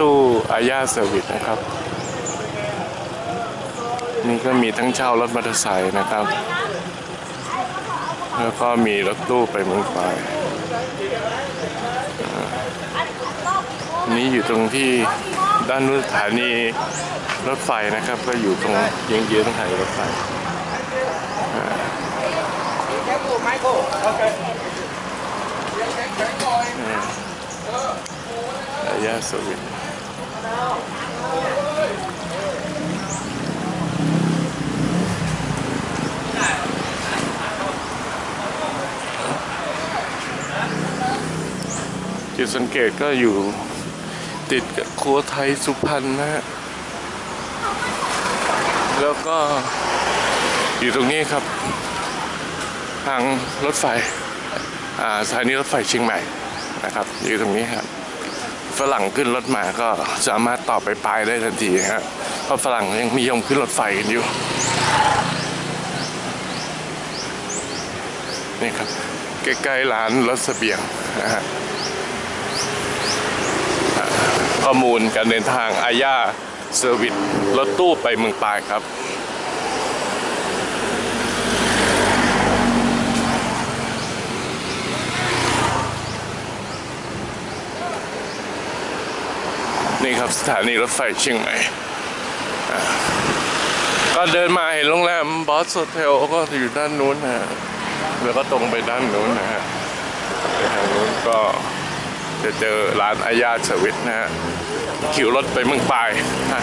ตู้อาญาเซอร์วิสนะครับ นี่ก็มีทั้งเช่ารถมอเตอร์ไซค์นะครับ แล้วก็มีรถตู้ไปเมืองปลาอนี้อยู่ตรงที่ด้านนู้นสถานีรถไฟนะครับ ก็อยู่ตรงเยื้องๆทางรถไฟอาญาสวิน จุดสังเกตก็อยู่ติดกับครัวไทยสุพรรณนะฮะ แล้วก็อยู่ตรงนี้ครับ ทางรถไฟสถานีรถไฟเชียงใหม่นะครับ อยู่ตรงนี้ครับ ฝรั่งขึ้นรถมาก็สามารถต่อไปปลายได้ทันทีฮะเพราะฝรั่งยังนิยมขึ้นรถไฟกันอยู่นี่ครับใกล้ๆร้านรถเสบียงนะฮะข้อมูลการเดินทางอาญาเซอร์วิสรถตู้ไปเมืองปลายครับ นี่ครับสถานีรถไฟเชียงใหม่ก็เดินมาเห็นโรงแรมบอสโซเทลก็อยู่ด้านนู้นนะฮะแล้วก็ตรงไปด้านนู้นนะฮะไปทางนู้นก็จะเจอร้านอาญาสวิตนะฮะ คิวรถไปเมืองปลายนะ